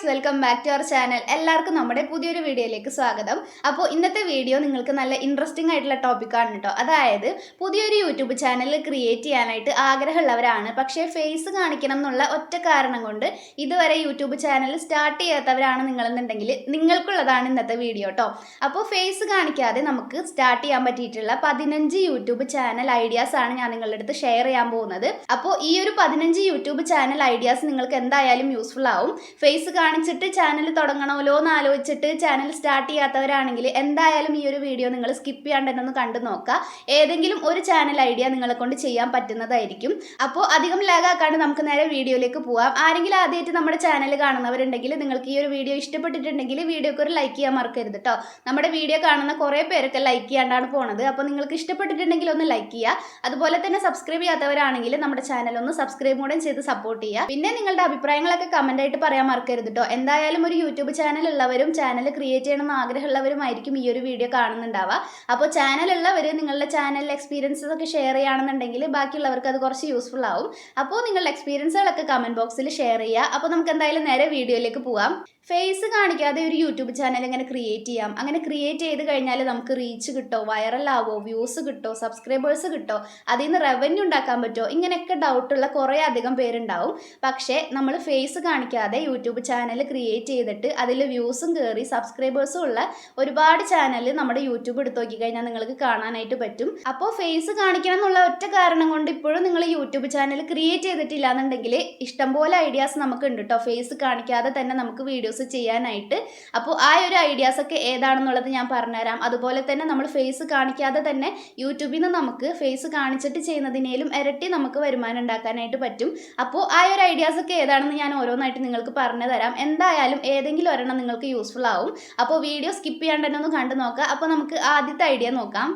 Guys welcome back to our channel എല്ലാവർക്കും നമ്മുടെ പുതിയൊരു വീഡിയോയിലേക്ക് സ്വാഗതം. അപ്പോൾ ഇന്നത്തെ വീഡിയോ നിങ്ങൾക്ക് നല്ല ഇൻട്രസ്റ്റിംഗ് ആയിട്ടുള്ള ടോപ്പിക്കാണ് കേട്ടോ അതായത് പുതിയൊരു യൂട്യൂബ് ചാനൽ ക്രിയേറ്റ് ചെയ്യാനായിട്ട് ആഗ്രഹമുള്ളവരാണ്. പക്ഷേ ഫേസ് കാണിക്കണം എന്നുള്ള ഒറ്റ കാരണം കൊണ്ട് ഇതുവരെ യൂട്യൂബ് ചാനൽ സ്റ്റാർട്ട് ചെയ്യാത്തവരാണ് നിങ്ങളെന്നുണ്ടെങ്കിൽ നിങ്ങൾക്കുള്ളതാണ് ഇന്നത്തെ വീഡിയോ കേട്ടോ അപ്പോൾ ഫേസ് കാണിക്കാതെ നമുക്ക് സ്റ്റാർട്ട് ചെയ്യാൻ പറ്റിയിട്ടുള്ള പതിനഞ്ച് യൂട്യൂബ് ചാനൽ ഐഡിയാസ് ആണ് ഞാൻ നിങ്ങളുടെ അടുത്ത് ഷെയർ ചെയ്യാൻ പോകുന്നത്. അപ്പോൾ ഈ ഒരു പതിനഞ്ച് യൂട്യൂബ് ചാനൽ ഐഡിയാസ് നിങ്ങൾക്ക് എന്തായാലും യൂസ്ഫുൾ ആവും. ഫേസ് കാണിച്ചിട്ട് ചാനൽ തുടങ്ങണമല്ലോ എന്ന് ആലോചിച്ചിട്ട് ചാനൽ സ്റ്റാർട്ട് ചെയ്യാത്തവരാണെങ്കിൽ എന്തായാലും ഈ ഒരു വീഡിയോ നിങ്ങൾ സ്കിപ്പ് ചെയ്യാണ്ട് തന്നെ ഒന്ന് കണ്ടു നോക്കുക. ഏതെങ്കിലും ഒരു ചാനൽ ഐഡിയ നിങ്ങളെ കൊണ്ട് ചെയ്യാൻ പറ്റുന്നതായിരിക്കും. അപ്പോൾ അധികം ലാഗ് ആക്കാണ്ട് നമുക്ക് നേരെ വീഡിയോയിലേക്ക് പോവാം. ആരെങ്കിലും ആദ്യമായിട്ട് നമ്മുടെ ചാനൽ കാണുന്നവരുണ്ടെങ്കിൽ നിങ്ങൾക്ക് ഈ ഒരു വീഡിയോ ഇഷ്ടപ്പെട്ടിട്ടുണ്ടെങ്കിൽ വീഡിയോക്ക് ഒരു ലൈക്ക് ചെയ്യാൻ മറക്കരുത് കേട്ടോ നമ്മുടെ വീഡിയോ കാണുന്ന കുറേ പേരൊക്കെ ലൈക്ക് ചെയ്യാണ്ടാണ് പോണത്. അപ്പോൾ നിങ്ങൾക്ക് ഇഷ്ടപ്പെട്ടിട്ടുണ്ടെങ്കിൽ ഒന്ന് ലൈക്ക് ചെയ്യുക. അതുപോലെ തന്നെ സബ്സ്ക്രൈബ് ചെയ്യാത്തവരാണെങ്കിൽ നമ്മുടെ ചാനൽ ഒന്ന് സബ്സ്ക്രൈബ് കൂടെ ചെയ്ത് സപ്പോർട്ട് ചെയ്യുക. പിന്നെ നിങ്ങളുടെ അഭിപ്രായങ്ങളൊക്കെ കമന്റായിട്ട് പറയാൻ മറക്കരുത് എന്തായാലും ഒരു യൂട്യൂബ് ചാനൽ ഉള്ളവരും ചാനൽ ക്രിയേറ്റ് ചെയ്യണമെന്ന് ആഗ്രഹമുള്ളവരുമായിരിക്കും ഈ ഒരു വീഡിയോ കാണുന്നുണ്ടാവുക. അപ്പോൾ ചാനൽ ഉള്ളവർ നിങ്ങളുടെ ചാനലിലെ എക്സ്പീരിയൻസസ് ഒക്കെ ഷെയർ ചെയ്യുകയാണെന്നുണ്ടെങ്കിൽ ബാക്കിയുള്ളവർക്ക് അത് കുറച്ച് യൂസ്ഫുൾ ആവും. അപ്പോൾ നിങ്ങളുടെ എക്സ്പീരിയൻസുകളൊക്കെ കമന്റ് ബോക്സിൽ ഷെയർ ചെയ്യുക. അപ്പോൾ നമുക്ക് എന്തായാലും നേരെ വീഡിയോയിലേക്ക് പോവാം. ഫേസ് കാണിക്കാതെ ഒരു യൂട്യൂബ് ചാനൽ ഇങ്ങനെ ക്രിയേറ്റ് ചെയ്യാം. അങ്ങനെ ക്രിയേറ്റ് ചെയ്ത് കഴിഞ്ഞാൽ നമുക്ക് റീച്ച് കിട്ടോ വൈറലാവോ വ്യൂസ് കിട്ടോ സബ്സ്ക്രൈബേഴ്സ് കിട്ടോ അതിൽ നിന്ന് റവന്യൂ ഉണ്ടാക്കാൻ പറ്റുമോ ഇങ്ങനെയൊക്കെ ഡൗട്ടുള്ള കുറേ അധികം പേരുണ്ടാവും. പക്ഷേ നമ്മൾ ഫേസ് കാണിക്കാതെ യൂട്യൂബ് ചാനൽ ക്രിയേറ്റ് ചെയ്തിട്ട് അതിൽ വ്യൂസും കയറി സബ്സ്ക്രൈബേഴ്സും ഉള്ള ഒരുപാട് ചാനൽ നമ്മുടെ യൂട്യൂബ് എടുത്ത് നോക്കി കഴിഞ്ഞാൽ നിങ്ങൾക്ക് കാണാനായിട്ട് പറ്റും. അപ്പോൾ ഫേസ് കാണിക്കണം എന്നുള്ള ഒറ്റ കാരണം കൊണ്ട് ഇപ്പോഴും നിങ്ങൾ യൂട്യൂബ് ചാനൽ ക്രിയേറ്റ് ചെയ്തിട്ടില്ല എന്നുണ്ടെങ്കിൽ ഇഷ്ടംപോലെ ഐഡിയാസ് നമുക്ക് ഉണ്ട് കേട്ടോ ഫേസ് കാണിക്കാതെ തന്നെ നമുക്ക് വീഡിയോസ് ചെയ്യാനായിട്ട്. അപ്പോൾ ആ ഒരു ഐഡിയാസ് ഒക്കെ ഏതാണെന്നുള്ളത് ഞാൻ പറഞ്ഞുതരാം. അതുപോലെ തന്നെ നമ്മൾ ഫേസ് കാണിക്കാതെ തന്നെ യൂട്യൂബിൽ നിന്ന് നമുക്ക് ഫേസ് കാണിച്ചിട്ട് ചെയ്യുന്നതിനേലും ഇരട്ടി നമുക്ക് വരുമാനം ഉണ്ടാക്കാനായിട്ട് പറ്റും. അപ്പോൾ ആ ഒരു ഐഡിയാസ് ഒക്കെ ഏതാണെന്ന് ഞാൻ ഓരോന്നായിട്ട് നിങ്ങൾക്ക് പറഞ്ഞു തരാം എന്തായാലും ഏതെങ്കിലും ഒരെണ്ണം നിങ്ങൾക്ക് യൂസ്ഫുൾ ആവും. അപ്പോൾ വീഡിയോ സ്കിപ്പ് ചെയ്യാണ്ട് തന്നെ ഒന്ന് കണ്ടു നോക്കുക അപ്പോൾ നമുക്ക് ആദ്യത്തെ ഐഡിയ നോക്കാം.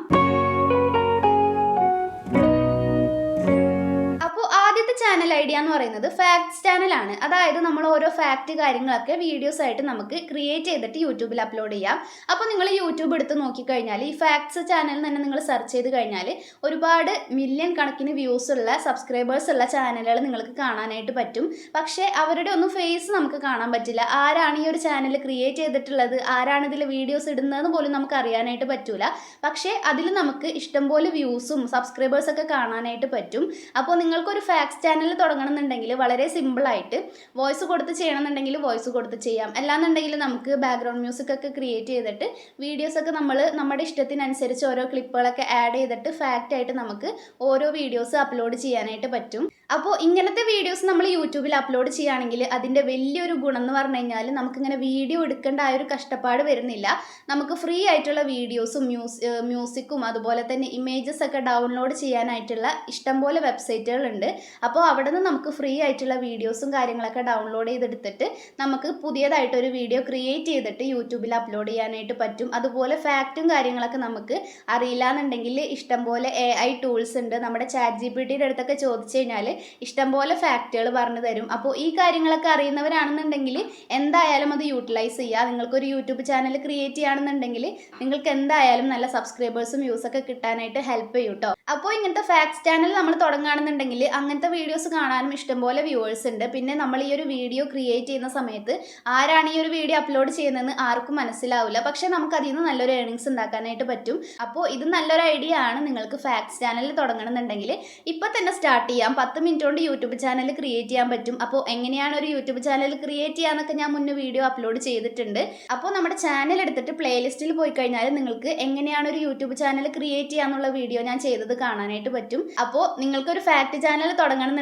ചാനൽ ഐഡിയ എന്ന് പറയുന്നത് ഫാക്ട്സ് ചാനലാണ് അതായത് നമ്മൾ ഓരോ ഫാക്ട് കാര്യങ്ങളൊക്കെ വീഡിയോസ് ആയിട്ട് നമുക്ക് ക്രിയേറ്റ് ചെയ്തിട്ട് യൂട്യൂബിൽ അപ്ലോഡ് ചെയ്യാം. അപ്പോൾ നിങ്ങൾ യൂട്യൂബ് എടുത്ത് നോക്കിക്കഴിഞ്ഞാൽ ഈ ഫാക്ട്സ് ചാനൽ തന്നെ നിങ്ങൾ സെർച്ച് ചെയ്ത് കഴിഞ്ഞാൽ ഒരുപാട് മില്യൺ കണക്കിന് വ്യൂസ് ഉള്ള സബ്സ്ക്രൈബേഴ്സ് ഉള്ള ചാനലുകൾ നിങ്ങൾക്ക് കാണാനായിട്ട് പറ്റും. പക്ഷേ അവരുടെ ഒന്നും ഫേസ് നമുക്ക് കാണാൻ പറ്റില്ല. ആരാണ് ഈ ഒരു ചാനൽ ക്രിയേറ്റ് ചെയ്തിട്ടുള്ളത്? ആരാണ് ഇതിൽ വീഡിയോസ് ഇടുന്നതെന്ന് പോലും നമുക്ക് അറിയാനായിട്ട് പറ്റൂല. പക്ഷേ അതിൽ നമുക്ക് ഇഷ്ടംപോലെ വ്യൂസും സബ്സ്ക്രൈബേഴ്സൊക്കെ കാണാനായിട്ട് പറ്റും. അപ്പോൾ നിങ്ങൾക്കൊരു ഫാക്സ് ചാനൽ തുടങ്ങണമെന്നുണ്ടെങ്കിൽ വളരെ സിമ്പിളായിട്ട് വോയിസ് കൊടുത്ത് ചെയ്യണമെന്നുണ്ടെങ്കിൽ വോയിസ് കൊടുത്ത് ചെയ്യാം. അല്ലാന്നുണ്ടെങ്കിൽ നമുക്ക് ബാക്ക്ഗ്രൗണ്ട് മ്യൂസിക് ഒക്കെ ക്രിയേറ്റ് ചെയ്തിട്ട് വീഡിയോസ് ഒക്കെ നമ്മൾ നമ്മുടെ ഇഷ്ടത്തിനനുസരിച്ച് ഓരോ ക്ലിപ്പുകളൊക്കെ ആഡ് ചെയ്തിട്ട് ഫാക്റ്റ് ആയിട്ട് നമുക്ക് ഓരോ വീഡിയോസ് അപ്ലോഡ് ചെയ്യാനായിട്ട് പറ്റും. അപ്പോൾ ഇങ്ങനത്തെ വീഡിയോസ് നമ്മൾ യൂട്യൂബിൽ അപ്ലോഡ് ചെയ്യുകയാണെങ്കിൽ അതിന്റെ വലിയൊരു ഗുണം എന്ന് പറഞ്ഞു കഴിഞ്ഞാൽ നമുക്കിങ്ങനെ വീഡിയോ എടുക്കേണ്ട ആ ഒരു കഷ്ടപ്പാട് വരുന്നില്ല. നമുക്ക് ഫ്രീ ആയിട്ടുള്ള വീഡിയോസും മ്യൂസ് മ്യൂസിക്കും അതുപോലെ തന്നെ ഇമേജസ് ഒക്കെ ഡൗൺലോഡ് ചെയ്യാനായിട്ടുള്ള ഇഷ്ടംപോലെ വെബ്സൈറ്റുകളുണ്ട് അപ്പോൾ അവിടെ നിന്ന് നമുക്ക് ഫ്രീ ആയിട്ടുള്ള വീഡിയോസും കാര്യങ്ങളൊക്കെ ഡൗൺലോഡ് ചെയ്തെടുത്തിട്ട് നമുക്ക് പുതിയതായിട്ടൊരു വീഡിയോ ക്രിയേറ്റ് ചെയ്തിട്ട് യൂട്യൂബിൽ അപ്ലോഡ് ചെയ്യാനായിട്ട് പറ്റും. അതുപോലെ ഫാക്റ്റും കാര്യങ്ങളൊക്കെ നമുക്ക് അറിയില്ല എന്നുണ്ടെങ്കിൽ ഇഷ്ടംപോലെ എ ഐ ടൂൾസ് ഉണ്ട്. നമ്മുടെ ചാറ്റ് ജി പി ടിയുടെ അടുത്തൊക്കെ ചോദിച്ചു കഴിഞ്ഞാൽ ഇഷ്ടംപോലെ ഫാക്റ്റുകൾ പറഞ്ഞു തരും. അപ്പോൾ ഈ കാര്യങ്ങളൊക്കെ അറിയുന്നവരാണെന്നുണ്ടെങ്കിൽ എന്തായാലും അത് യൂട്ടിലൈസ് ചെയ്യുക. നിങ്ങൾക്കൊരു യൂട്യൂബ് ചാനൽ ക്രിയേറ്റ് ചെയ്യുകയാണെന്നുണ്ടെങ്കിൽ നിങ്ങൾക്ക് എന്തായാലും നല്ല സബ്സ്ക്രൈബേഴ്സും വ്യൂസൊക്കെ കിട്ടാനായിട്ട് ഹെൽപ്പ് ചെയ്യും കേട്ടോ അപ്പോൾ ഇങ്ങനത്തെ ഫാക്ട്സ് ചാനൽ നമ്മൾ തുടങ്ങുകയാണെന്നുണ്ടെങ്കിൽ അങ്ങനത്തെ വീഡിയോസ് കാണാനും ഇഷ്ടംപോലെ വ്യൂവേഴ്സ് ഉണ്ട്. പിന്നെ നമ്മൾ ഈ ഒരു വീഡിയോ ക്രിയേറ്റ് ചെയ്യുന്ന സമയത്ത് ആരാണ് ഈ ഒരു വീഡിയോ അപ്ലോഡ് ചെയ്യുന്നതെന്ന് ആർക്കും മനസ്സിലാവില്ല. പക്ഷേ നമുക്ക് അതിൽ നിന്ന് നല്ലൊരു ഏണിങ്സ് ഉണ്ടാക്കാനായിട്ട് പറ്റും. അപ്പോൾ ഇത് നല്ലൊരു ഐഡിയ ആണ് നിങ്ങൾക്ക് ഫാക്സ് ചാനൽ തുടങ്ങണമെന്നുണ്ടെങ്കിൽ ഇപ്പം തന്നെ സ്റ്റാർട്ട് ചെയ്യാം. പത്ത് മിനിറ്റ് കൊണ്ട് യൂട്യൂബ് ചാനൽ ക്രിയേറ്റ് ചെയ്യാൻ പറ്റും. അപ്പോൾ എങ്ങനെയാണ് ഒരു യൂട്യൂബ് ചാനൽ ക്രിയേറ്റ് ചെയ്യാന്നൊക്കെ ഞാൻ മുന്നേ വീഡിയോ അപ്ലോഡ് ചെയ്തിട്ടുണ്ട്. അപ്പോൾ നമ്മുടെ ചാനൽ എടുത്തിട്ട് പ്ലേലിസ്റ്റിൽ പോയി കഴിഞ്ഞാൽ നിങ്ങൾക്ക് എങ്ങനെയാണ് ഒരു യൂട്യൂബ് ചാനൽ ക്രിയേറ്റ് ചെയ്യാന്നുള്ള വീഡിയോ ഞാൻ ചെയ്തത് കാണാനായിട്ട് പറ്റും. അപ്പോൾ നിങ്ങൾക്കൊരു ഫാക്ട് ചാനൽ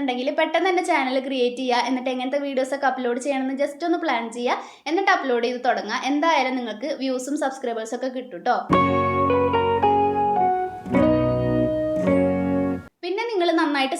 തുടങ്ങണമെന്നുണ്ടെങ്കിൽ പെട്ടെന്ന് തന്നെ ചാനൽ ക്രിയേറ്റ് ചെയ്യുക എന്നിട്ട് എങ്ങനത്തെ വീഡിയോസൊക്കെ അപ്ലോഡ് ചെയ്യണമെന്ന് ജസ്റ്റ് ഒന്ന് പ്ലാൻ ചെയ്യുക എന്നിട്ട് അപ്ലോഡ് ചെയ്ത് തുടങ്ങുക. എന്തായാലും നിങ്ങൾക്ക് വ്യൂസും സബ്സ്ക്രൈബേഴ്സൊക്കെ കിട്ടും കേട്ടോ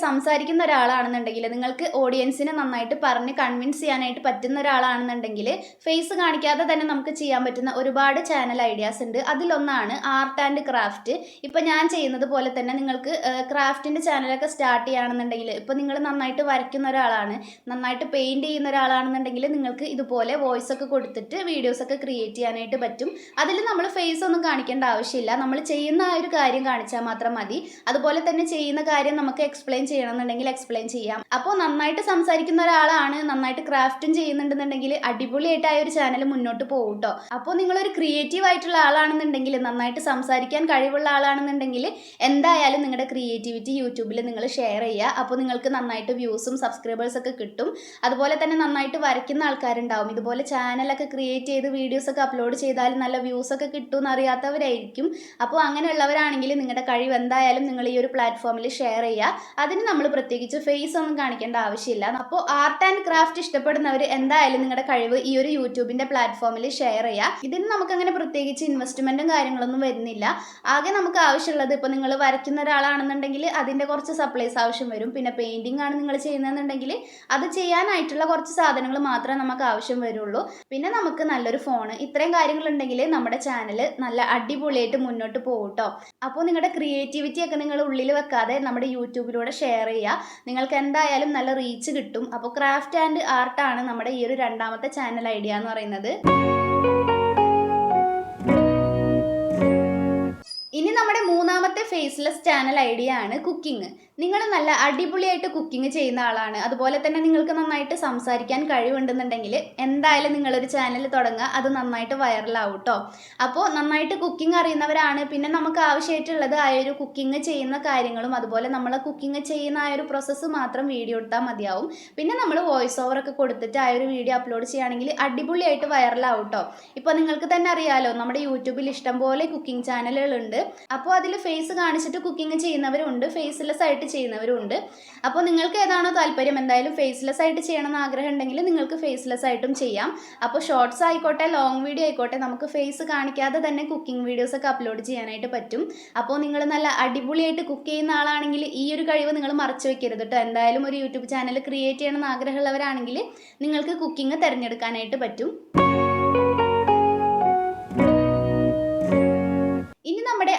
സംസാരിക്കുന്ന ഒരാളാണെന്നുണ്ടെങ്കിൽ നിങ്ങൾക്ക് ഓഡിയൻസിനെ നന്നായിട്ട് പറഞ്ഞ് കൺവിൻസ് ചെയ്യാനായിട്ട് പറ്റുന്ന ഒരാളാണെന്നുണ്ടെങ്കിൽ ഫേസ് കാണിക്കാതെ തന്നെ നമുക്ക് ചെയ്യാൻ പറ്റുന്ന ഒരുപാട് ചാനൽ ഐഡിയാസ് ഉണ്ട്. അതിലൊന്നാണ് ആർട്ട് ആൻഡ് ക്രാഫ്റ്റ് ഇപ്പം ഞാൻ ചെയ്യുന്നത് പോലെ തന്നെ നിങ്ങൾക്ക് ക്രാഫ്റ്റിന്റെ ചാനലൊക്കെ സ്റ്റാർട്ട് ചെയ്യുകയാണെന്നുണ്ടെങ്കിൽ ഇപ്പം നിങ്ങൾ നന്നായിട്ട് വരയ്ക്കുന്ന ഒരാളാണ് നന്നായിട്ട് പെയിന്റ് ചെയ്യുന്ന ഒരാളാണെന്നുണ്ടെങ്കിൽ നിങ്ങൾക്ക് ഇതുപോലെ വോയിസ് ഒക്കെ കൊടുത്തിട്ട് വീഡിയോസ് ഒക്കെ ക്രിയേറ്റ് ചെയ്യാനായിട്ട് പറ്റും. അതിൽ നമ്മൾ ഫേസ് ഒന്നും കാണിക്കേണ്ട ആവശ്യമില്ല. നമ്മൾ ചെയ്യുന്ന ആ ഒരു കാര്യം കാണിച്ചാൽ മാത്രം മതി. അതുപോലെ തന്നെ ചെയ്യുന്ന കാര്യം നമുക്ക് എക്സ്പ്ലെയിൻ ചെയ്യണമെന്നുണ്ടെങ്കിൽ എക്സ്പ്ലെയിൻ ചെയ്യാം. അപ്പോൾ നന്നായിട്ട് സംസാരിക്കുന്ന ഒരാളാണ് നന്നായിട്ട് ക്രാഫ്റ്റും ചെയ്യുന്നുണ്ടെന്നുണ്ടെങ്കിൽ അടിപൊളിയായിട്ട് ആ ഒരു ചാനൽ മുന്നോട്ട് പോകും കേട്ടോ അപ്പോൾ നിങ്ങളൊരു ക്രിയേറ്റീവ് ആയിട്ടുള്ള ആളാണെന്നുണ്ടെങ്കിൽ നന്നായിട്ട് സംസാരിക്കാൻ കഴിവുള്ള ആളാണെന്നുണ്ടെങ്കിൽ എന്തായാലും നിങ്ങളുടെ ക്രിയേറ്റിവിറ്റി യൂട്യൂബിൽ നിങ്ങൾ ഷെയർ ചെയ്യുക. അപ്പോൾ നിങ്ങൾക്ക് നന്നായിട്ട് വ്യൂസും സബ്സ്ക്രൈബേഴ്സ് ഒക്കെ കിട്ടും. അതുപോലെ തന്നെ നന്നായിട്ട് വരയ്ക്കുന്ന ആൾക്കാരുണ്ടാവും. ഇതുപോലെ ചാനലൊക്കെ ക്രിയേറ്റ് ചെയ്ത് വീഡിയോസ് ഒക്കെ അപ്ലോഡ് ചെയ്താൽ നല്ല വ്യൂസ് ഒക്കെ കിട്ടും അറിയാത്തവരായിരിക്കും. അപ്പോൾ അങ്ങനെയുള്ളവരാണെങ്കിൽ നിങ്ങളുടെ കഴിവ് എന്തായാലും നിങ്ങൾ ഈ ഒരു പ്ലാറ്റ്ഫോമിൽ ഷെയർ ചെയ്യുക. അതിന് നമ്മൾ പ്രത്യേകിച്ച് ഫേസ് ഒന്നും കാണിക്കേണ്ട ആവശ്യമില്ല. അപ്പോൾ ആർട്ട് ആൻഡ് ക്രാഫ്റ്റ് ഇഷ്ടപ്പെടുന്നവർ എന്തായാലും നിങ്ങളുടെ കഴിവ് ഈ ഒരു യൂട്യൂബിന്റെ പ്ലാറ്റ്ഫോമിൽ ഷെയർ ചെയ്യുക ഇതിന് നമുക്ക് അങ്ങനെ പ്രത്യേകിച്ച് ഇൻവെസ്റ്റ്മെന്റും കാര്യങ്ങളൊന്നും വരുന്നില്ല. ആകെ നമുക്ക് ആവശ്യമുള്ളത് ഇപ്പോൾ നിങ്ങൾ വരയ്ക്കുന്ന ഒരാളാണെന്നുണ്ടെങ്കിൽ അതിന്റെ കുറച്ച് സപ്ലൈസ് ആവശ്യം വരും. പിന്നെ പെയിന്റിംഗ് ആണ് നിങ്ങൾ ചെയ്യുന്നതെന്നുണ്ടെങ്കിൽ അത് ചെയ്യാനായിട്ടുള്ള കുറച്ച് സാധനങ്ങൾ മാത്രമേ നമുക്ക് ആവശ്യം വരുള്ളൂ. പിന്നെ നമുക്ക് നല്ലൊരു ഫോണ് ഇത്രയും കാര്യങ്ങളുണ്ടെങ്കിൽ നമ്മുടെ ചാനൽ നല്ല അടിപൊളിയായിട്ട് മുന്നോട്ട് പോകും കേട്ടോ അപ്പോൾ നിങ്ങളുടെ ക്രിയേറ്റിവിറ്റി ഒക്കെ നിങ്ങൾ ഉള്ളിൽ വെക്കാതെ നമ്മുടെ യൂട്യൂബിലൂടെ ഷെയർ ചെയ്യുക. നിങ്ങൾക്ക് എന്തായാലും നല്ല റീച്ച് കിട്ടും. അപ്പോൾ ക്രാഫ്റ്റ് ആൻഡ് ആർട്ടാണ് നമ്മുടെ ഈ ഒരു രണ്ടാമത്തെ ചാനൽ ഐഡിയ എന്ന് പറയുന്നത്. ഇനി നമ്മുടെ മൂന്നാമത്തെ ഫേസ്ലെസ് ചാനൽ ഐഡിയ ആണ് കുക്കിംഗ് നിങ്ങൾ നല്ല അടിപൊളിയായിട്ട് കുക്കിംഗ് ചെയ്യുന്ന ആളാണ്. അതുപോലെ തന്നെ നിങ്ങൾക്ക് നന്നായിട്ട് സംസാരിക്കാൻ കഴിവുണ്ടെന്നുണ്ടെങ്കിൽ എന്തായാലും നിങ്ങളൊരു ചാനൽ തുടങ്ങുക. അത് നന്നായിട്ട് വൈറലാവും കേട്ടോ അപ്പോൾ നന്നായിട്ട് കുക്കിംഗ് അറിയുന്നവരാണ്. പിന്നെ നമുക്ക് ആവശ്യമായിട്ടുള്ളത് ആ ഒരു കുക്കിംഗ് ചെയ്യുന്ന കാര്യങ്ങളും അതുപോലെ നമ്മൾ കുക്കിംഗ് ചെയ്യുന്ന ആ ഒരു പ്രോസസ്സ് മാത്രം വീഡിയോ എടുത്താൽ മതിയാവും. പിന്നെ നമ്മൾ വോയിസ് ഓവർ ഒക്കെ കൊടുത്തിട്ട് ആ ഒരു വീഡിയോ അപ്ലോഡ് ചെയ്യുകയാണെങ്കിൽ അടിപൊളിയായിട്ട് വൈറലാവും കേട്ടോ ഇപ്പോൾ നിങ്ങൾക്ക് തന്നെ അറിയാലോ നമ്മുടെ യൂട്യൂബിൽ ഇഷ്ടംപോലെ കുക്കിംഗ് ചാനലുകളുണ്ട് അപ്പോൾ അതിൽ ഫേസ് കാണിച്ചിട്ട് കുക്കിംഗ് ചെയ്യുന്നവരുണ്ട്. ഫേസ്ലെസ് ആയിട്ട് ചെയ്യുന്നവരും ഉണ്ട് അപ്പോൾ നിങ്ങൾക്ക് ഏതാണോ താല്പര്യം എന്തായാലും ഫേസ്ലെസ് ആയിട്ട് ചെയ്യണമെന്ന് ആഗ്രഹം ഉണ്ടെങ്കിൽ നിങ്ങൾക്ക് ഫേസ്ലെസ് ആയിട്ടും ചെയ്യാം. അപ്പോൾ ഷോർട്സ് ആയിക്കോട്ടെ ലോങ് വീഡിയോ ആയിക്കോട്ടെ നമുക്ക് ഫേസ് കാണിക്കാതെ തന്നെ കുക്കിംഗ് വീഡിയോസ് ഒക്കെ അപ്ലോഡ് ചെയ്യാനായിട്ട് പറ്റും. അപ്പോൾ നിങ്ങൾ നല്ല അടിപൊളിയായിട്ട് കുക്ക് ചെയ്യുന്ന ആളാണെങ്കിൽ ഈ ഒരു കഴിവ് നിങ്ങൾ മറച്ചു വെക്കരുത് കേട്ടോ എന്തായാലും ഒരു യൂട്യൂബ് ചാനൽ ക്രിയേറ്റ് ചെയ്യണമെന്ന് ആഗ്രഹമുള്ളവരാണെങ്കിൽ നിങ്ങൾക്ക് കുക്കിംഗ് തിരഞ്ഞെടുക്കാനായിട്ട് പറ്റും.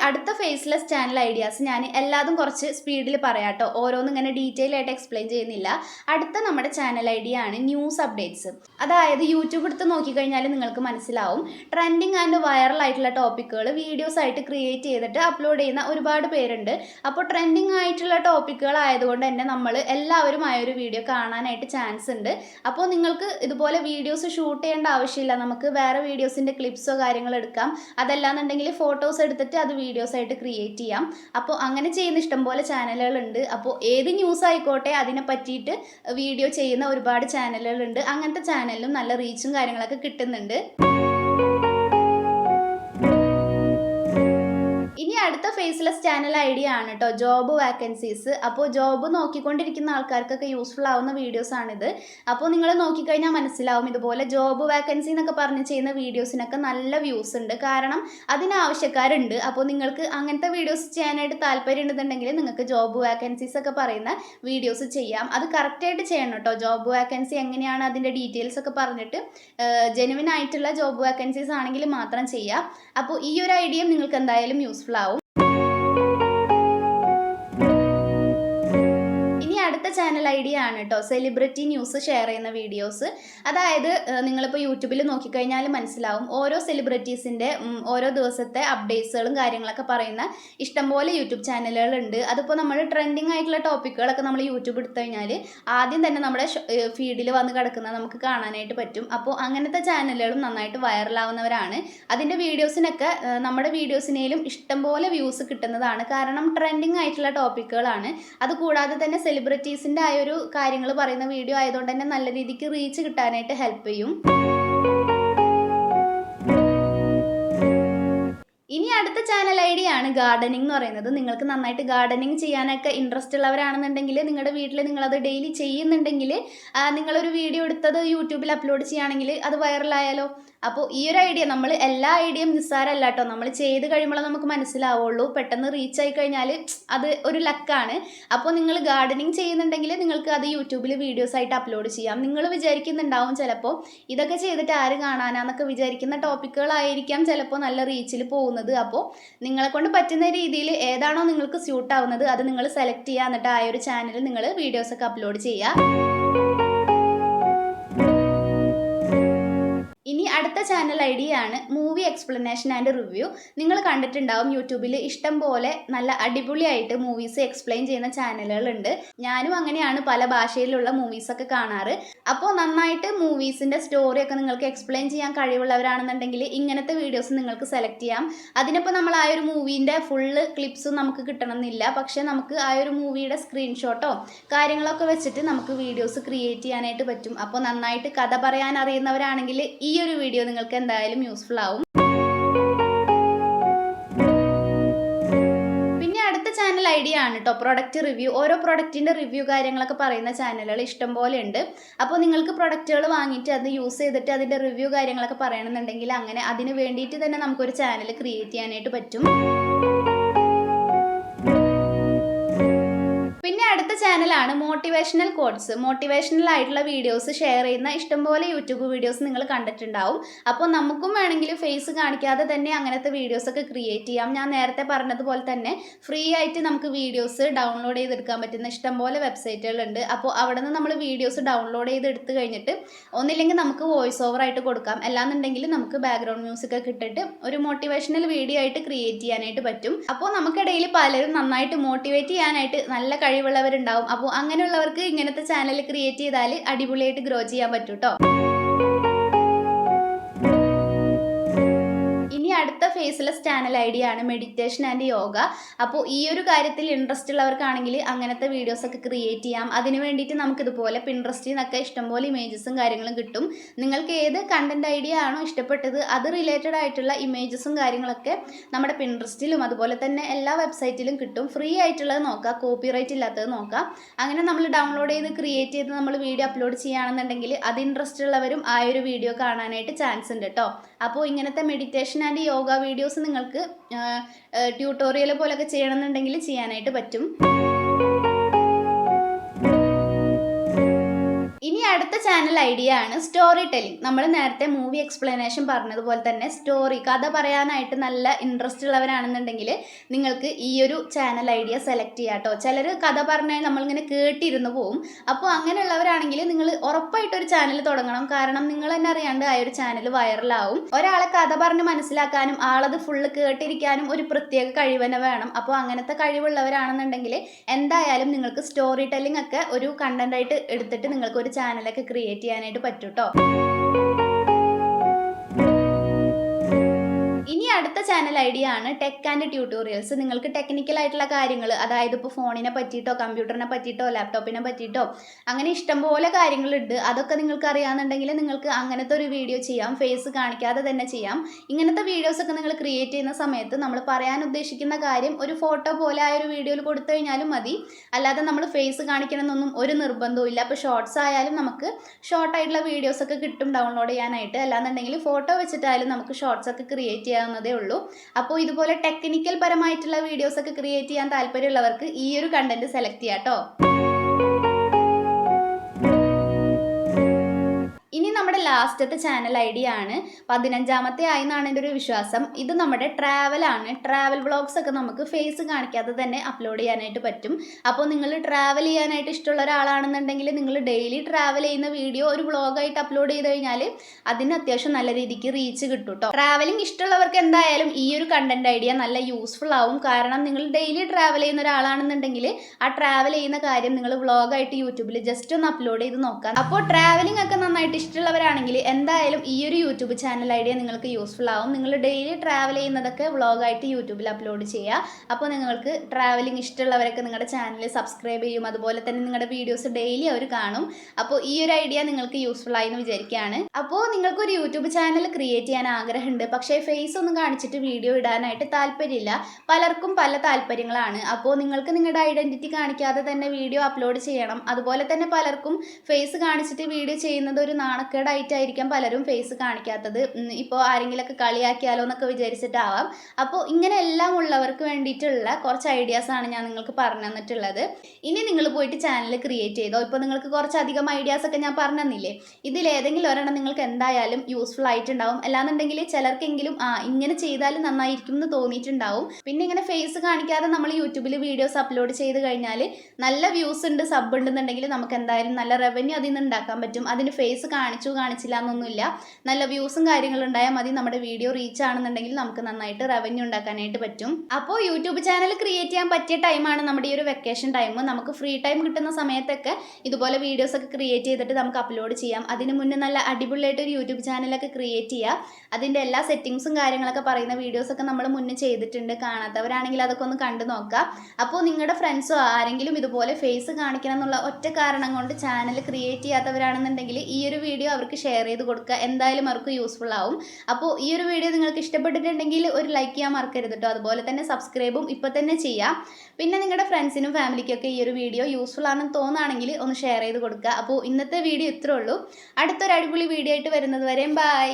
അടുത്ത ഫേസ്ലെസ് ചാനൽ ഐഡിയാസ് ഞാൻ എല്ലാതും കുറച്ച് സ്പീഡിൽ പറയാം കേട്ടോ ഓരോന്നും ഇങ്ങനെ ഡീറ്റെയിൽ ആയിട്ട് എക്സ്പ്ലെയിൻ ചെയ്യുന്നില്ല. അടുത്ത നമ്മുടെ ചാനൽ ഐഡിയ ആണ് ന്യൂസ് അപ്ഡേറ്റ്സ് അതായത് യൂട്യൂബ് എടുത്ത് നോക്കിക്കഴിഞ്ഞാൽ നിങ്ങൾക്ക് മനസ്സിലാവും. ട്രെൻഡിങ് ആൻഡ് വൈറൽ ആയിട്ടുള്ള ടോപ്പിക്കുകൾ വീഡിയോസ് ആയിട്ട് ക്രിയേറ്റ് ചെയ്തിട്ട് അപ്ലോഡ് ചെയ്യുന്ന ഒരുപാട് പേരുണ്ട്. അപ്പോൾ ട്രെൻഡിങ് ആയിട്ടുള്ള ടോപ്പിക്കുകൾ ആയതുകൊണ്ട് തന്നെ നമ്മൾ എല്ലാവരും ആ ഒരു വീഡിയോ കാണാനായിട്ട് ചാൻസ് ഉണ്ട്. അപ്പോൾ നിങ്ങൾക്ക് ഇതുപോലെ വീഡിയോസ് ഷൂട്ട് ചെയ്യേണ്ട ആവശ്യമില്ല. നമുക്ക് വേറെ വീഡിയോസിന്റെ ക്ലിപ്സോ കാര്യങ്ങളോ എടുക്കാം. അതല്ലാന്നുണ്ടെങ്കിൽ ഫോട്ടോസ് എടുത്തിട്ട് അത് ആയിട്ട് ക്രിയേറ്റ് ചെയ്യാം. അപ്പോൾ അങ്ങനെ ചെയ്യുന്ന ഇഷ്ടംപോലെ ചാനലുകളുണ്ട് അപ്പോൾ ഏത് ന്യൂസ് ആയിക്കോട്ടെ അതിനെ പറ്റിയിട്ട് വീഡിയോ ചെയ്യുന്ന ഒരുപാട് ചാനലുകളുണ്ട് അങ്ങനത്തെ ചാനലിലും നല്ല റീച്ചും കാര്യങ്ങളൊക്കെ കിട്ടുന്നുണ്ട്. ഫേസ്ലെസ് ചാനൽ ഐഡിയ ആണ് കേട്ടോ ജോബ് വാക്കൻസീസ് അപ്പോൾ ജോബ് നോക്കിക്കൊണ്ടിരിക്കുന്ന ആൾക്കാർക്കൊക്കെ യൂസ്ഫുൾ ആവുന്ന വീഡിയോസ് ആണിത്. അപ്പോൾ നിങ്ങൾ നോക്കിക്കഴിഞ്ഞാൽ മനസ്സിലാവും ഇതുപോലെ ജോബ് വാക്കൻസി എന്നൊക്കെ പറഞ്ഞ് ചെയ്യുന്ന വീഡിയോസിനൊക്കെ നല്ല വ്യൂസ് ഉണ്ട്. കാരണം അതിന് ആവശ്യക്കാരുണ്ട്. അപ്പോൾ നിങ്ങൾക്ക് അങ്ങനത്തെ വീഡിയോസ് ചെയ്യാനായിട്ട് താല്പര്യം ഉണ്ടെന്നുണ്ടെങ്കിൽ നിങ്ങൾക്ക് ജോബ് വാക്കൻസീസ് ഒക്കെ പറയുന്ന വീഡിയോസ് ചെയ്യാം. അത് കറക്റ്റായിട്ട് ചെയ്യണം കേട്ടോ ജോബ് വാക്കൻസി എങ്ങനെയാണ് അതിന്റെ ഡീറ്റെയിൽസ് ഒക്കെ പറഞ്ഞിട്ട് ജെനുവിൻ ആയിട്ടുള്ള ജോബ് വാക്കൻസീസ് ആണെങ്കിൽ മാത്രം ചെയ്യാം. അപ്പോൾ ഈ ഒരു ഐഡിയയും നിങ്ങൾക്ക് എന്തായാലും യൂസ്ഫുൾ ആവും. ഇനി ഐ ഡി ആണ് കേട്ടോ സെലിബ്രിറ്റി ന്യൂസ് ഷെയർ ചെയ്യുന്ന വീഡിയോസ് അതായത് നിങ്ങളിപ്പോൾ യൂട്യൂബിൽ നോക്കിക്കഴിഞ്ഞാൽ മനസ്സിലാവും. ഓരോ സെലിബ്രിറ്റീസിന്റെ ഓരോ ദിവസത്തെ അപ്ഡേറ്റ്സുകളും കാര്യങ്ങളൊക്കെ പറയുന്ന ഇഷ്ടംപോലെ യൂട്യൂബ് ചാനലുകളുണ്ട് അതിപ്പോൾ നമ്മൾ ട്രെൻഡിങ് ആയിട്ടുള്ള ടോപ്പിക്കുകളൊക്കെ നമ്മൾ യൂട്യൂബ് എടുത്തു കഴിഞ്ഞാൽ ആദ്യം തന്നെ നമ്മുടെ ഫീഡിൽ വന്ന് കിടക്കുന്നത് നമുക്ക് കാണാനായിട്ട് പറ്റും. അപ്പോൾ അങ്ങനത്തെ ചാനലുകളും നന്നായിട്ട് വൈറലാവുന്നവരാണ് അതിന്റെ വീഡിയോസിനൊക്കെ നമ്മുടെ വീഡിയോസിനേലും ഇഷ്ടംപോലെ വ്യൂസ് കിട്ടുന്നതാണ്. കാരണം ട്രെൻഡിങ് ആയിട്ടുള്ള ടോപ്പിക്കുകളാണ് അതുകൂടാതെ തന്നെ തന്നെ സെലിബ്രിറ്റീസിന്റെ ആ ഒരു കാര്യങ്ങൾ പറയുന്ന വീഡിയോ ആയതുകൊണ്ട് തന്നെ നല്ല രീതിക്ക് റീച്ച് കിട്ടാനായിട്ട് ഹെൽപ്പ് ചെയ്യും. ഇനി അടുത്ത ചാനൽ ഐ ഡി ആണ് ഗാർഡനിങ് എന്ന് പറയുന്നത്. നിങ്ങൾക്ക് നന്നായിട്ട് ഗാർഡനിങ് ചെയ്യാനൊക്കെ ഇൻട്രസ്റ്റ് ഉള്ളവരാണെന്നുണ്ടെങ്കിൽ നിങ്ങളുടെ വീട്ടിൽ നിങ്ങളത് ഡെയിലി ചെയ്യുന്നുണ്ടെങ്കിൽ നിങ്ങളൊരു വീഡിയോ എടുത്തത് യൂട്യൂബിൽ അപ്ലോഡ് ചെയ്യുകയാണെങ്കിൽ അത് വൈറലായാലോ അപ്പോൾ ഈ ഒരു ഐഡിയ നമ്മൾ എല്ലാ ഐഡിയയും നിസ്സാരമല്ല കേട്ടോ നമ്മൾ ചെയ്ത് കഴിയുമ്പോൾ നമുക്ക് മനസ്സിലാവുള്ളൂ. പെട്ടെന്ന് റീച്ച് ആയി കഴിഞ്ഞാൽ അത് ഒരു ലക്കാണ് അപ്പോൾ നിങ്ങൾ ഗാർഡനിങ് ചെയ്യുന്നുണ്ടെങ്കിൽ നിങ്ങൾക്ക് അത് യൂട്യൂബിൽ വീഡിയോസ് ആയിട്ട് അപ്ലോഡ് ചെയ്യാം. നിങ്ങൾ വിചാരിക്കുന്നുണ്ടാവും ചിലപ്പോൾ ഇതൊക്കെ ചെയ്തിട്ട് ആര് കാണാനാന്നൊക്കെ വിചാരിക്കുന്ന ടോപ്പിക്കുകളായിരിക്കാം ചിലപ്പോൾ നല്ല റീച്ചിൽ പോകുന്നത്. അപ്പോൾ നിങ്ങളെ കൊണ്ട് പറ്റുന്ന രീതിയിൽ ഏതാണോ നിങ്ങൾക്ക് സ്യൂട്ട് ആവുന്നത് അത് നിങ്ങൾ സെലക്ട് ചെയ്യുക എന്നിട്ട് ആ ഒരു ചാനലിൽ നിങ്ങൾ വീഡിയോസൊക്കെ അപ്ലോഡ് ചെയ്യുക. അടുത്ത ചാനൽ ഐ ഡി ആണ് മൂവി എക്സ്പ്ലനേഷൻ ആൻഡ് റിവ്യൂ നിങ്ങൾ കണ്ടിട്ടുണ്ടാവും യൂട്യൂബിൽ ഇഷ്ടം പോലെ നല്ല അടിപൊളിയായിട്ട് മൂവീസ് എക്സ്പ്ലെയിൻ ചെയ്യുന്ന ചാനലുകളുണ്ട് ഞാനും അങ്ങനെയാണ് പല ഭാഷയിലുള്ള മൂവീസൊക്കെ കാണാറ്. അപ്പോൾ നന്നായിട്ട് മൂവീസിന്റെ സ്റ്റോറിയൊക്കെ നിങ്ങൾക്ക് എക്സ്പ്ലെയിൻ ചെയ്യാൻ കഴിവുള്ളവരാണെന്നുണ്ടെങ്കിൽ ഇങ്ങനത്തെ വീഡിയോസ് നിങ്ങൾക്ക് സെലക്ട് ചെയ്യാം. അതിനിപ്പോൾ നമ്മൾ ആ ഒരു മൂവീന്റെ ഫുള്ള് ക്ലിപ്സും നമുക്ക് കിട്ടണമെന്നില്ല. പക്ഷേ നമുക്ക് ആ ഒരു മൂവിയുടെ സ്ക്രീൻഷോട്ടോ കാര്യങ്ങളൊക്കെ വെച്ചിട്ട് നമുക്ക് വീഡിയോസ് ക്രിയേറ്റ് ചെയ്യാനായിട്ട് പറ്റും. അപ്പോൾ നന്നായിട്ട് കഥ പറയാൻ അറിയുന്നവരാണെങ്കിൽ ഈ ഒരു വീഡിയോ നിങ്ങൾക്ക് എന്തായാലും യൂസ്ഫുൾ ആവും. ചാനൽ ഐഡിയ ആണ് കേട്ടോ പ്രൊഡക്റ്റ് റിവ്യൂ ഓരോ പ്രൊഡക്റ്റിന്റെ റിവ്യൂ കാര്യങ്ങളൊക്കെ പറയുന്ന ചാനലുകൾ ഇഷ്ടം പോലെ ഉണ്ട്. അപ്പോൾ നിങ്ങൾക്ക് പ്രൊഡക്റ്റുകൾ വാങ്ങിയിട്ട് അത് യൂസ് ചെയ്തിട്ട് അതിന്റെ റിവ്യൂ കാര്യങ്ങളൊക്കെ പറയണമെന്നുണ്ടെങ്കിൽ അങ്ങനെ അതിന് വേണ്ടിയിട്ട് തന്നെ നമുക്കൊരു ചാനൽ ക്രിയേറ്റ് ചെയ്യാനായിട്ട് പറ്റും. അടുത്ത ചാനലാണ് മോട്ടിവേഷണൽ കോഡ്സ് മോട്ടിവേഷണൽ ആയിട്ടുള്ള വീഡിയോസ് ഷെയർ ചെയ്യുന്ന ഇഷ്ടംപോലെ യൂട്യൂബ് വീഡിയോസ് നിങ്ങൾ കണ്ടിട്ടുണ്ടാവും. അപ്പോൾ നമുക്കും വേണമെങ്കിൽ ഫേസ് കാണിക്കാതെ തന്നെ അങ്ങനത്തെ വീഡിയോസൊക്കെ ക്രിയേറ്റ് ചെയ്യാം. ഞാൻ നേരത്തെ പറഞ്ഞതുപോലെ തന്നെ ഫ്രീ ആയിട്ട് നമുക്ക് വീഡിയോസ് ഡൗൺലോഡ് ചെയ്തെടുക്കാൻ പറ്റുന്ന ഇഷ്ടംപോലെ വെബ്സൈറ്റുകളുണ്ട് അപ്പോൾ അവിടെ നിന്ന് നമ്മൾ വീഡിയോസ് ഡൗൺലോഡ് ചെയ്തെടുത്ത് കഴിഞ്ഞിട്ട് ഒന്നില്ലെങ്കിൽ നമുക്ക് വോയിസ് ഓവർ ആയിട്ട് കൊടുക്കാം. അല്ലാന്നുണ്ടെങ്കിൽ നമുക്ക് ബാക്ക്ഗ്രൗണ്ട് മ്യൂസിക് ഒക്കെ ഇട്ടിട്ട് ഒരു മോട്ടിവേഷണൽ വീഡിയോ ആയിട്ട് ക്രിയേറ്റ് ചെയ്യാനായിട്ട് പറ്റും. അപ്പോൾ നമുക്കിടയിൽ പലരും നന്നായിട്ട് മോട്ടിവേറ്റ് ചെയ്യാനായിട്ട് നല്ല കഴിവുള്ളവരുണ്ടാവും അപ്പോൾ അങ്ങനെയുള്ളവർക്ക് ഇങ്ങനത്തെ ചാനൽ ക്രിയേറ്റ് ചെയ്താൽ അടിപൊളിയായിട്ട് ഗ്രോ ചെയ്യാൻ പറ്റും അടുത്ത ഫേസ്ലെസ് ചാനൽ ഐ ആണ് മെഡിറ്റേഷൻ ആൻഡ് യോഗ അപ്പോൾ ഈ ഒരു കാര്യത്തിൽ ഇൻട്രസ്റ്റ് ഉള്ളവർക്കാണെങ്കിൽ അങ്ങനത്തെ വീഡിയോസ് ഒക്കെ ക്രിയേറ്റ് ചെയ്യാം. അതിന് വേണ്ടിയിട്ട് നമുക്ക് ഇതുപോലെ പിൻട്രസ്റ്റിൽ നിന്നൊക്കെ ഇഷ്ടംപോലെ ഇമേജസും കാര്യങ്ങളും കിട്ടും. നിങ്ങൾക്ക് ഏത് കണ്ടന്റ് ഐഡിയ ആണോ ഇഷ്ടപ്പെട്ടത് അത് റിലേറ്റഡ് ആയിട്ടുള്ള ഇമേജസും കാര്യങ്ങളൊക്കെ നമ്മുടെ പിൻട്രസ്റ്റിലും അതുപോലെ തന്നെ എല്ലാ വെബ്സൈറ്റിലും കിട്ടും. ഫ്രീ ആയിട്ടുള്ളത് നോക്കുക കോപ്പിറൈറ്റ് ഇല്ലാത്തത് നോക്കുക അങ്ങനെ നമ്മൾ ഡൗൺലോഡ് ചെയ്ത് ക്രിയേറ്റ് ചെയ്ത് നമ്മൾ വീഡിയോ അപ്ലോഡ് ചെയ്യുകയാണെന്നുണ്ടെങ്കിൽ അത് ഇൻട്രസ്റ്റ് ഉള്ളവരും ആ ഒരു വീഡിയോ കാണാനായിട്ട് ചാൻസ് ഉണ്ട് കേട്ടോ അപ്പോൾ ഇങ്ങനത്തെ മെഡിറ്റേഷൻ ആൻഡ് യോഗ വീഡിയോസ് നിങ്ങൾക്ക് ട്യൂട്ടോറിയൽ പോലൊക്കെ ചെയ്യണമെന്നുണ്ടെങ്കിൽ ചെയ്യാനായിട്ട് പറ്റും. അടുത്ത ചാനൽ ഐഡിയ ആണ് സ്റ്റോറി ടെല്ലിംഗ് നമ്മൾ നേരത്തെ മൂവി എക്സ്പ്ലനേഷൻ പറഞ്ഞതുപോലെ തന്നെ സ്റ്റോറി കഥ പറയാനായിട്ട് നല്ല ഇൻട്രസ്റ്റ് ഉള്ളവരാണെന്നുണ്ടെങ്കിൽ നിങ്ങൾക്ക് ഈ ഒരു ചാനൽ ഐഡിയ സെലക്ട് ചെയ്യാം കേട്ടോ ചിലർ കഥ പറഞ്ഞാൽ നമ്മളിങ്ങനെ കേട്ടിരുന്നു പോവും. അപ്പോൾ അങ്ങനെയുള്ളവരാണെങ്കിൽ നിങ്ങൾ ഉറപ്പായിട്ടൊരു ചാനൽ തുടങ്ങണം. കാരണം നിങ്ങൾ തന്നെ അറിയാണ്ട് ആ ഒരു ചാനൽ വൈറലാവും ഒരാളെ കഥ പറഞ്ഞ് മനസ്സിലാക്കാനും ആളത് ഫുള്ള് കേട്ടിരിക്കാനും ഒരു പ്രത്യേക കഴിവനെ വേണം. അപ്പോൾ അങ്ങനത്തെ കഴിവുള്ളവരാണെന്നുണ്ടെങ്കിൽ എന്തായാലും നിങ്ങൾക്ക് സ്റ്റോറി ടെല്ലിംഗ് ഒക്കെ ഒരു കണ്ടന്റായിട്ട് എടുത്തിട്ട് നിങ്ങൾക്ക് ഒരു ചാനലൊക്കെ ക്രിയേറ്റ് ചെയ്യാനായിട്ട് പറ്റൂട്ടോ. ഇനി അടുത്ത ചാനൽ ഐഡിയ ആണ് ടെക് ആൻഡ് ട്യൂട്ടോറിയൽസ് നിങ്ങൾക്ക് ടെക്നിക്കൽ ആയിട്ടുള്ള കാര്യങ്ങൾ അതായത് ഇപ്പോൾ ഫോണിനെ പറ്റിയിട്ടോ കമ്പ്യൂട്ടറിനെ പറ്റിയിട്ടോ ലാപ്ടോപ്പിനെ പറ്റിയിട്ടോ അങ്ങനെ ഇഷ്ടംപോലെ കാര്യങ്ങളുണ്ട്. അതൊക്കെ നിങ്ങൾക്ക് അറിയാമെന്നുണ്ടെങ്കിൽ നിങ്ങൾക്ക് അങ്ങനത്തെ ഒരു വീഡിയോ ചെയ്യാം. ഫേസ് കാണിക്കാതെ തന്നെ ചെയ്യാം. ഇങ്ങനത്തെ വീഡിയോസ് ഒക്കെ നിങ്ങൾ ക്രിയേറ്റ് ചെയ്യുന്ന സമയത്ത് നമ്മൾ പറയാൻ ഉദ്ദേശിക്കുന്ന കാര്യം ഒരു ഫോട്ടോ പോലെ ആ ഒരു വീഡിയോയിൽ കൊടുത്തു കഴിഞ്ഞാലും മതി. അല്ലാതെ നമ്മൾ ഫേസ് കാണിക്കണമെന്നൊന്നും ഒരു നിർബന്ധവും ഇല്ല. അപ്പോൾ ഷോർട്സ് ആയാലും നമുക്ക് ഷോർട്ട് ആയിട്ടുള്ള വീഡിയോസ് ഒക്കെ കിട്ടും ഡൗൺലോഡ് ചെയ്യാനായിട്ട്. അല്ലാന്നുണ്ടെങ്കിൽ ഫോട്ടോ വെച്ചിട്ടായാലും നമുക്ക് ഷോർട്സ് ഒക്കെ ക്രിയേറ്റ് ചെയ്യാവുന്നതേ ഉള്ളൂ. അപ്പോൾ ഇതുപോലെ ടെക്നിക്കൽ പരമായിട്ടുള്ള വീഡിയോസ് ഒക്കെ ക്രിയേറ്റ് ചെയ്യാൻ താല്പര്യമുള്ളവർക്ക് ഈ ഒരു കണ്ടന്റ് സെലക്ട് ചെയ്യാം കേട്ടോ ലാസ്റ്റത്തെ ചാനൽ ഐ ഡി ആണ്. പതിനഞ്ചാമത്തെ ആയി എന്നാണ് എന്റെ ഒരു വിശ്വാസം. ഇത് നമ്മുടെ ട്രാവൽ ആണ്. ട്രാവൽ വ്ളോഗ്സ് ഒക്കെ നമുക്ക് ഫേസ് കാണിക്കാതെ തന്നെ അപ്ലോഡ് ചെയ്യാനായിട്ട് പറ്റും. അപ്പോൾ നിങ്ങൾ ട്രാവൽ ചെയ്യാനായിട്ട് ഇഷ്ടമുള്ള ഒരാളാണെന്നുണ്ടെങ്കിൽ നിങ്ങൾ ഡെയിലി ട്രാവൽ ചെയ്യുന്ന വീഡിയോ ഒരു വ്ളോഗായിട്ട് അപ്ലോഡ് ചെയ്ത് കഴിഞ്ഞാൽ അതിന് അത്യാവശ്യം നല്ല രീതിക്ക് റീച്ച് കിട്ടും കേട്ടോ ട്രാവലിംഗ് ഇഷ്ടമുള്ളവർക്ക് എന്തായാലും ഈ ഒരു കണ്ടന്റ് ഐഡിയ നല്ല യൂസ്ഫുൾ ആവും. കാരണം നിങ്ങൾ ഡെയിലി ട്രാവൽ ചെയ്യുന്ന ഒരാളാണെന്നുണ്ടെങ്കിൽ ആ ട്രാവൽ ചെയ്യുന്ന കാര്യം നിങ്ങൾ വ്ളോഗായിട്ട് യൂട്യൂബിൽ ജസ്റ്റ് ഒന്ന് അപ്ലോഡ് ചെയ്ത് നോക്കാം. അപ്പോൾ ട്രാവലിംഗ് ഒക്കെ നന്നായിട്ട് ഇഷ്ടമുള്ളവരാണെങ്കിൽ എന്തായാലും ഈ ഒരു യൂട്യൂബ് ചാനൽ ഐഡിയ നിങ്ങൾക്ക് യൂസ്ഫുൾ ആവും. നിങ്ങൾ ഡെയിലി ട്രാവൽ ചെയ്യുന്നതൊക്കെ വ്ളോഗായിട്ട് യൂട്യൂബിൽ അപ്ലോഡ് ചെയ്യുക. അപ്പോൾ നിങ്ങൾക്ക് ട്രാവലിംഗ് ഇഷ്ടമുള്ളവരൊക്കെ നിങ്ങളുടെ ചാനൽ സബ്സ്ക്രൈബ് ചെയ്യും. അതുപോലെ തന്നെ നിങ്ങളുടെ വീഡിയോസ് ഡെയിലി അവർ കാണും. അപ്പോൾ ഈ ഒരു ഐഡിയ നിങ്ങൾക്ക് യൂസ്ഫുൾ ആയി എന്ന് വിചാരിക്കുകയാണ്. അപ്പോൾ നിങ്ങൾക്കൊരു യൂട്യൂബ് ചാനൽ ക്രിയേറ്റ് ചെയ്യാൻ ആഗ്രഹമുണ്ട്. പക്ഷേ ഫേസ് ഒന്നും കാണിച്ചിട്ട് വീഡിയോ ഇടാനായിട്ട് താല്പര്യമില്ല. പലർക്കും പല താല്പര്യങ്ങളാണ്. അപ്പോൾ നിങ്ങൾക്ക് നിങ്ങളുടെ ഐഡന്റിറ്റി കാണിക്കാതെ തന്നെ വീഡിയോ അപ്ലോഡ് ചെയ്യണം. അതുപോലെ തന്നെ പലർക്കും ഫേസ് കാണിച്ചിട്ട് വീഡിയോ ചെയ്യുന്നത് ഒരു നാണക്കേടായിട്ടായിരിക്കാം പലരും ഫേസ് കാണിക്കാത്തത്. ഇപ്പോൾ ആരെങ്കിലുമൊക്കെ കളിയാക്കിയാലോ എന്നൊക്കെ വിചാരിച്ചിട്ടാവാം. അപ്പോൾ ഇങ്ങനെ എല്ലാം ഉള്ളവർക്ക് വേണ്ടിയിട്ടുള്ള കുറച്ച് ഐഡിയാസ് ആണ് ഞാൻ നിങ്ങൾക്ക് പറഞ്ഞു തന്നിട്ടുള്ളത്. ഇനി നിങ്ങൾ പോയിട്ട് ചാനൽ ക്രിയേറ്റ് ചെയ്തോ? ഇപ്പോൾ നിങ്ങൾക്ക് കുറച്ചധികം ഐഡിയാസൊക്കെ ഞാൻ പറഞ്ഞു തന്നില്ലേ? ഇതിലേതെങ്കിലും ഒരെണ്ണം നിങ്ങൾക്ക് എന്തായാലും യൂസ്ഫുൾ ആയിട്ടുണ്ടാവും. അല്ലാന്നുണ്ടെങ്കിൽ ചിലർക്കെങ്കിലും ആ ഇങ്ങനെ ചെയ്താൽ നന്നായിരിക്കും എന്ന് തോന്നിയിട്ടുണ്ടാവും. പിന്നെ ഇങ്ങനെ ഫേസ് കാണിക്കാതെ നമ്മൾ യൂട്യൂബിൽ വീഡിയോസ് അപ്ലോഡ് ചെയ്ത് കഴിഞ്ഞാൽ നല്ല വ്യൂസ് ഉണ്ട് സബ് ഉണ്ടെന്നുണ്ടെങ്കിൽ നമുക്ക് എന്തായാലും നല്ല റവന്യൂ അതിൽ നിന്ന് ഉണ്ടാക്കാൻ പറ്റും. അതിന് ഫേസ് കാണിച്ചു കാണിച്ചു കാണിച്ചില്ല എന്നൊന്നുമില്ല നല്ല വ്യൂസും കാര്യങ്ങളും ഉണ്ടായാൽ മതി. നമ്മുടെ വീഡിയോ റീച്ച് ആണെന്നുണ്ടെങ്കിൽ നമുക്ക് നന്നായിട്ട് റവന്യൂ ഉണ്ടാക്കാനായിട്ട് പറ്റും. അപ്പോൾ യൂട്യൂബ് ചാനൽ ക്രിയേറ്റ് ചെയ്യാൻ പറ്റിയ ടൈമാണ് നമ്മുടെ ഈ ഒരു വെക്കേഷൻ ടൈം നമുക്ക് ഫ്രീ ടൈം കിട്ടുന്ന സമയത്തൊക്കെ ഇതുപോലെ വീഡിയോസ് ഒക്കെ ക്രിയേറ്റ് ചെയ്തിട്ട് നമുക്ക് അപ്ലോഡ് ചെയ്യാം. അതിന് മുന്നേ നല്ല അടിപൊളിയായിട്ട് ഒരു യൂട്യൂബ് ചാനലൊക്കെ ക്രിയേറ്റ് ചെയ്യുക അതിന്റെ എല്ലാ സെറ്റിങ്സും കാര്യങ്ങളൊക്കെ പറയുന്ന വീഡിയോസൊക്കെ നമ്മൾ മുന്നേ ചെയ്തിട്ടുണ്ട്. കാണാത്തവരാണെങ്കിൽ അതൊക്കെ ഒന്ന് കണ്ടു നോക്കുക അപ്പോൾ നിങ്ങളുടെ ഫ്രണ്ട്സോ ആരെങ്കിലും ഇതുപോലെ ഫേസ് കാണിക്കണം എന്നുള്ള ഒറ്റ കാരണം കൊണ്ട് ചാനൽ ക്രിയേറ്റ് ചെയ്യാത്തവരാണെന്നുണ്ടെങ്കിൽ ഈ ഒരു വീഡിയോ അവർക്ക് ഷെയർ ചെയ്ത് കൊടുക്കുക. എന്തായാലും അവർക്ക് യൂസ്ഫുൾ ആവും. അപ്പോൾ ഈ ഒരു വീഡിയോ നിങ്ങൾക്ക് ഇഷ്ടപ്പെട്ടിട്ടുണ്ടെങ്കിൽ ഒരു ലൈക്ക് ചെയ്യാൻ മറക്കരുത് കേട്ടോ അതുപോലെ തന്നെ സബ്സ്ക്രൈബും ഇപ്പം തന്നെ ചെയ്യാം. പിന്നെ നിങ്ങളുടെ ഫ്രണ്ട്സിനും ഫാമിലിക്കൊക്കെ ഈ ഒരു വീഡിയോ യൂസ്ഫുൾ ആണെന്ന് തോന്നുകയാണെങ്കിൽ ഒന്ന് ഷെയർ ചെയ്ത് കൊടുക്കുക. അപ്പോൾ ഇന്നത്തെ വീഡിയോ ഇത്രേ ഉള്ളൂ. അടുത്തൊരു അടിപൊളി വീഡിയോ ആയിട്ട് വരുന്നത് വരെയും ബൈ